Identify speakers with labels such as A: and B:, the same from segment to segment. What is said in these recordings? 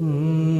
A: Mm.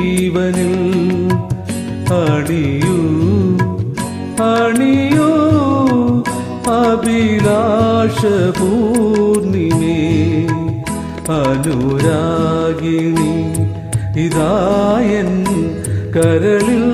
A: അഭിലാഷപൂർണിമേ അനുരാഗിണി ഇതായൻ കരളിൽ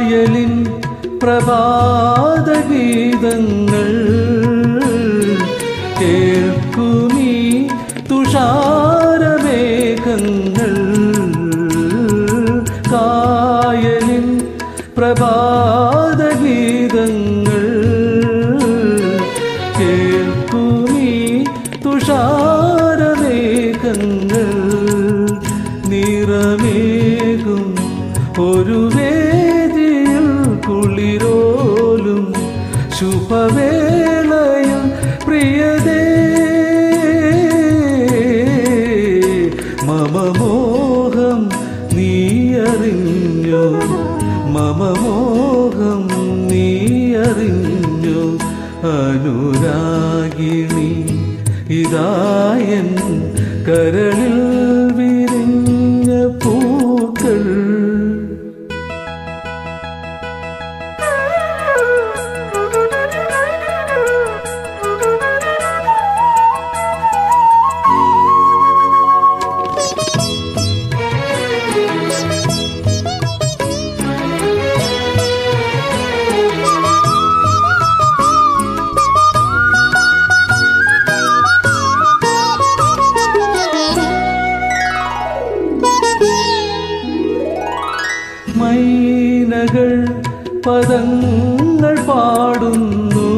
A: കായലിൻ പ്രഭാതഗീതങ്ങൾ കേൾക്കുമീ തുഷാരമേഘങ്ങൾ കുളിരോലും ശുഭവേളയും പ്രിയതേ. മമമോഹം നീ അറിഞ്ഞോ മമമോഹം നീ അറിഞ്ഞു അനുരാഗിണി ഇതായൻ കരളിൽ മൈനകൾ പദങ്ങൾ പാടുന്നു.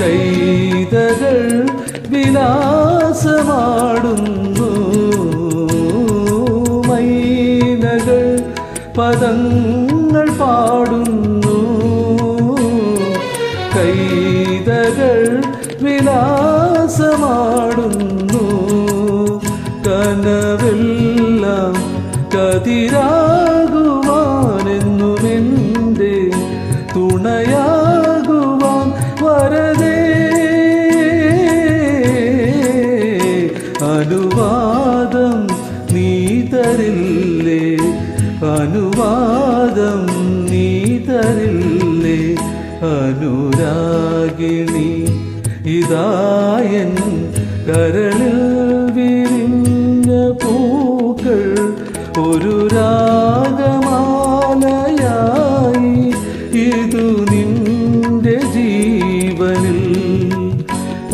A: കൈതകൾ വിലാസമാടുന്നു. മൈനകൾ പദങ്ങൾ പാടുന്നു. കൈതകൾ വിലാസമാടുന്നു കതിരാകുവാനെന്നുമെന്റെ തുണയാകുവാൻ വരതേ. അനുവാദം നീ തരില്ലേ? അനുവാദം നീ തരില്ലേ? അനുരാഗിണി ഇതായൻ കരളിൽ ഒരു രാഗമാലയായി ഇതു നിന്റെ ജീവനിൽ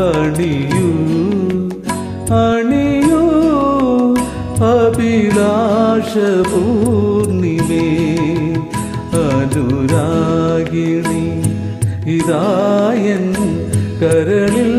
A: അണിയൂ അണിയൂ അഭിലാഷപൂർണിമേ. അനുരാഗിണി ഇതായൻ കരളിൽ